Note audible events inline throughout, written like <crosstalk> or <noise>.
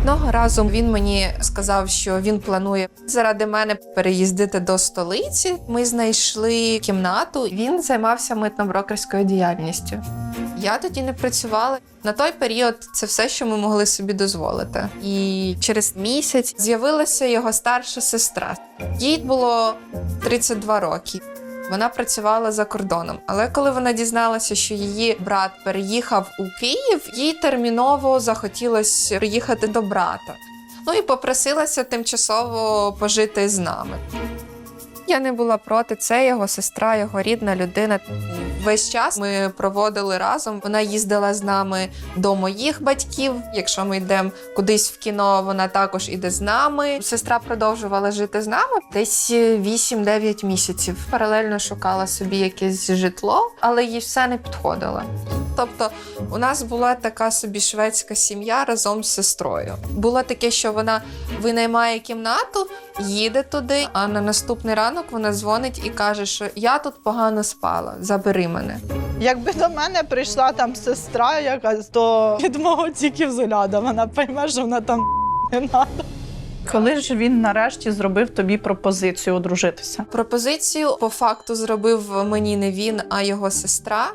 Одного разу він мені сказав, що він планує заради мене переїздити до столиці. Ми знайшли кімнату. Він займався митно-брокерською діяльністю. Я тоді не працювала. На той період це все, що ми могли собі дозволити. І через місяць з'явилася його старша сестра. Їй було 32 роки. Вона працювала за кордоном, але коли вона дізналася, що її брат переїхав у Київ, їй терміново захотілося приїхати до брата. Ну і попросилася тимчасово пожити з нами. Я не була проти, це його сестра, його рідна людина. Весь час ми проводили разом. Вона їздила з нами до моїх батьків. Якщо ми йдемо кудись в кіно, вона також іде з нами. Сестра продовжувала жити з нами десь 8-9 місяців. Паралельно шукала собі якесь житло, але їй все не підходило. Тобто, у нас була така собі шведська сім'я разом з сестрою. Було таке, що вона винаймає кімнату, їде туди, а на наступний ранок вона дзвонить і каже, що я тут погано спала, забери мене. Якби до мене прийшла там сестра якась, то від мого тільки взгляда вона пойме, що вона там <laughs> не треба. Коли ж він нарешті зробив тобі пропозицію одружитися? Пропозицію по факту зробив мені не він, а його сестра.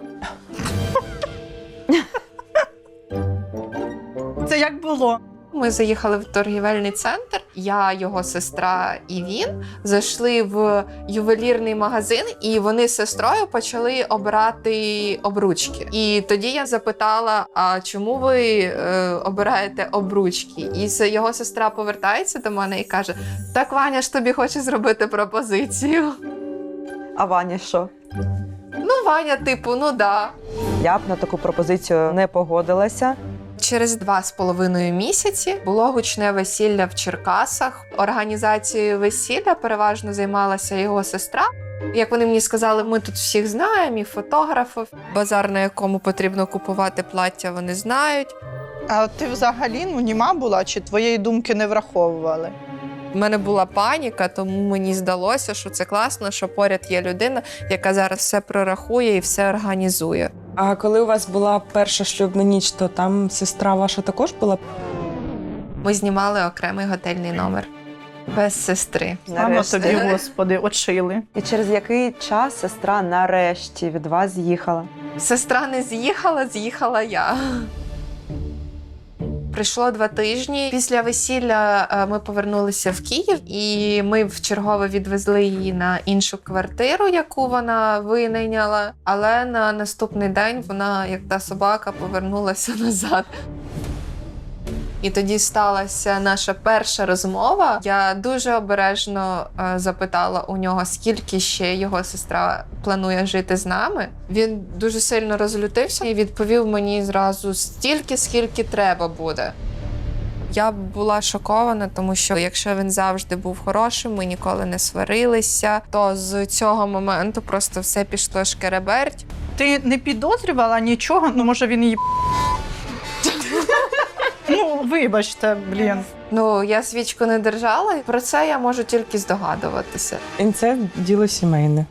Це як було? Ми заїхали в торгівельний центр. Я, його сестра і він зайшли в ювелірний магазин, і вони з сестрою почали обирати обручки. І тоді я запитала: а чому ви е, обираєте обручки? І його сестра повертається до мене і каже: Так, Ваня ж тобі хоче зробити пропозицію. А Ваня що? Ну, Ваня, типу, ну да. Я б на таку пропозицію не погодилася. Через два з половиною місяці було гучне весілля в Черкасах. Організацією весілля переважно займалася його сестра. Як вони мені сказали, ми тут всіх знаємо, і фотографів. Базар, на якому потрібно купувати плаття, вони знають. А ти взагалі ну, німа була, чи твоєї думки не враховували? У мене була паніка, тому мені здалося, що це класно, що поряд є людина, яка зараз все прорахує і все організує. А коли у вас була перша шлюбна ніч, то там сестра ваша також була? Ми знімали окремий готельний номер без сестри. Слава Нарешті. тобі, Господи, очили. І через який час сестра нарешті від вас з'їхала? Сестра не з'їхала, з'їхала я. Прийшло два тижні. Після весілля е, ми повернулися в Київ, і ми вчергове відвезли її на іншу квартиру, яку вона винайняла. Але на наступний день вона, як та собака, повернулася <laughs> назад. І тоді сталася наша перша розмова. Я дуже обережно е, запитала у нього, скільки ще його сестра планує жити з нами. Він дуже сильно розлютився і відповів мені зразу стільки, скільки треба буде. Я була шокована, тому що якщо він завжди був хорошим, ми ніколи не сварилися, то з цього моменту просто все пішло шкереберть. Ти не підозрювала нічого, ну може він її. Вибачте, блін. Ну я свічку не держала, і про це я можу тільки здогадуватися. І це діло сімейне.